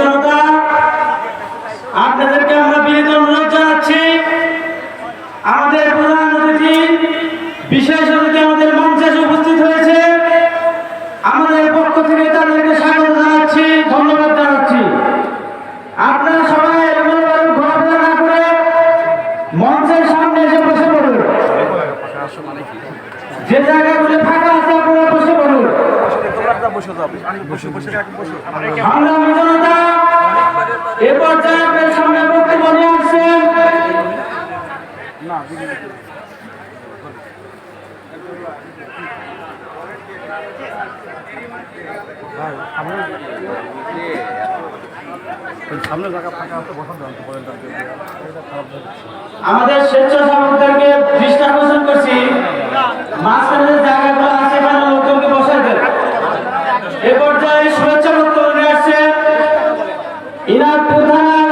জনতা, আপনাদেরকে আমরা বিনীত অনুরোধ জানাচ্ছি। আমাদের প্রধান বিশেষ অতিথি আমাদের মঞ্চে উপস্থিত হয়েছে। আমাদের পক্ষ থেকে তাদেরকে স্বাগত জানাচ্ছি, ধন্যবাদ সবাই এলোমেলোভাবে ঘোরাফেরা না করে মঞ্চের সামনে এসে বসে যে জায়গাগুলো ফাঁকা আছে আপনারা বসে পড়ুন সংগ্রামী জনতা এ পর্যায়ে আপনার সামনে বক্তব্য নিয়ে আসছেন সামনে জায়গা ফাঁকা আছে বসা দেন বলেন আমাদের স্বেচ্ছাসেবকদেরকে দৃষ্টি আকর্ষণ করছি। মাঝখানে যে জায়গাগুলো আছে সেখানে লোকজনকে বসাই দেন এ পর্যায়ে শুভেচ্ছা বক্তব্য নিয়ে আসছেন ইনাদপুর থানার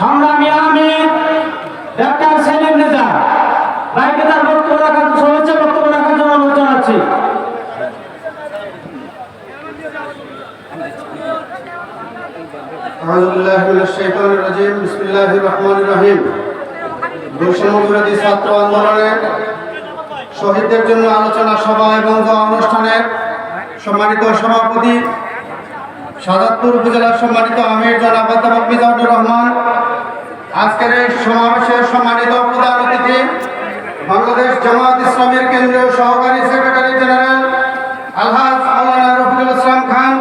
সংগ্রামী আমির ডাক্তার সেলিম নেজা ভাইকে তার বক্তব্য রাখার শুভেচ্ছা বক্তব্য রাখার জন্য অনুরোধ জানাচ্ছি أعوذ بالله من الشيطان الرجيم بسم الله الرحمن الرحيم বৈষম্য বিরোধী ছাত্র আন্দোলনের শহীদদের জন্য আলোচনা সভা এবং দোয়া অনুষ্ঠানের সম্মানিত সভাপতি সাদাতপুর উপজেলার সম্মানিত আমির জনাব অধ্যাপক মিজানুর রহমান আজকের এই সমাবেশের সম্মানিত প্রধান অতিথি বাংলাদেশ জামাত ইসলামের কেন্দ্রীয় সহকারী সেক্রেটারি জেনারেল আলহাজ মৌলানা রফিকুল ইসলাম খান,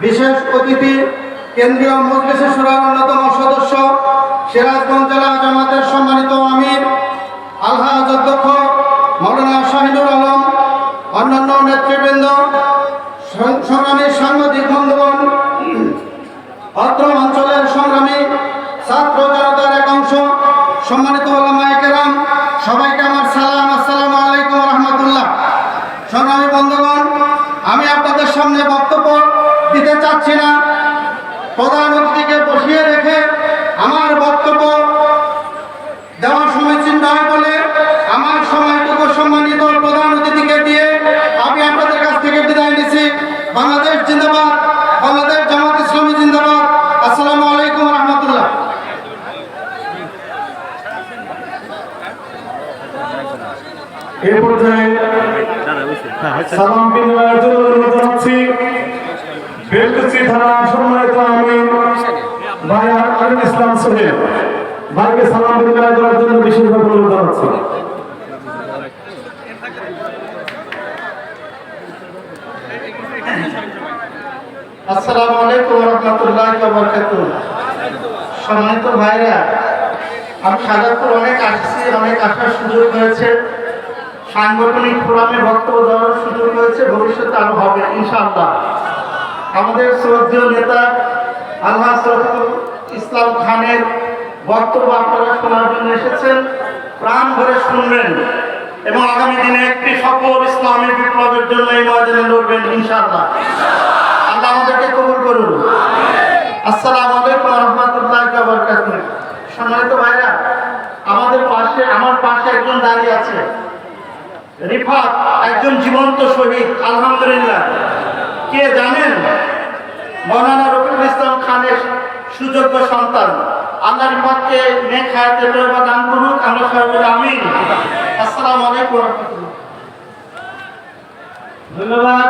বিশেষ অতিথি, কেন্দ্রীয় মজলিসের সুরার অন্যতম সদস্য, সিরাজগঞ্জ জেলা জামাতের সম্মানিত আমির আলহাজ অধ্যক্ষ মৌলানা শাহিনুর আলম অন্যান্য নেতৃবৃন্দ সং- সংগ্রামী সাংবাদিক বন্ধুগণ অত্র অঞ্চলের সংগ্রামী ছাত্র জনতার এক অংশ সম্মানিত ওলামায়ে কেরাম সবাইকে আমার সালাম আসসালামু আলাইকুম রহমতুল্লাহ সংগ্রামী বন্ধুগণ আমি আপনাদের সামনে বক্তব্য চাচ্ছি না। প্রধান অতিথিকে বসিয়ে রেখে আমার বক্তব্য দেওয়ার সময় চিন্তা হয় বলে আমার সময়টুকু সম্মানিত প্রধান অতিথিকে দিয়ে আমি আপনাদের কাছ থেকে বিদায় নিচ্ছি। বাংলাদেশ জিন্দাবাদ, বাংলাদেশ জামাত ইসলামী জিন্দাবাদ। আসসালামু আলাইকুম রহমতুল্লাহ। এ পর্যায়ে সালাম বিনিময়ের জন্য অনুরোধ জানাচ্ছি। বেলকুচি থানা সম্মানিত আমি ভাই আমিন ইসলাম সোহেল ভাইকে সালাম বিনিময় করার জন্য বিশেষভাবে অনুরোধ জানাচ্ছি। আসসালামু আলাইকুম রহমতুল্লাহ বরকাতুহ। সম্মানিত ভাইরা, আমি সাজাপুর অনেক আসছি, অনেক আসার সুযোগ হয়েছে। সাংগঠনিক ফোরামে বক্তব্য দেওয়ার সুযোগ হয়েছে, ভবিষ্যতে আরও হবে, ইনশাআল্লাহ। আমাদের শ্রদ্ধেয় নেতা আল্লাহ ইসলাম খানের বক্তব্য আপনারা শোনার জন্য এসেছেন। প্রাণ ভরে শুনবেন এবং আগামী দিনে একটি সফল ইসলামী বিপ্লবের জন্য এই ময়দানে লড়বেন ইনশাআল্লাহ। আল্লাহ আমাদেরকে কবুল করুন। আসসালামু আলাইকুম রহমতুল্লাহ বরকাতুহ। সম্মানিত ভাইরা, আমাদের পাশে আমার পাশে একজন দাঁড়িয়ে আছে। রিফাত একজন জীবন্ত শহীদ, আলহামদুলিল্লাহ। মৌলানা রফিকুল ইসলাম খানের সুযোগ্য সন্তান। আল্লাহ রিফাতকে নেক হায়াতে তৈবা দান করুন আমরা সবাই বলি আমিন। আসসালামু আলাইকুম রহমতুল্লাহ। ধন্যবাদ।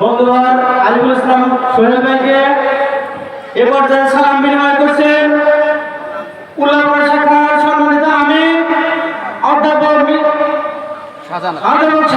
বন্ধুবান আলিমুল ইসলাম সোহেল ভাইকে এ পর্যায়ে সালাম বিনিময় করছেন উল্লাপাড়া শাখার সম্মানিত আমি অধ্যাপক অধ্যাপক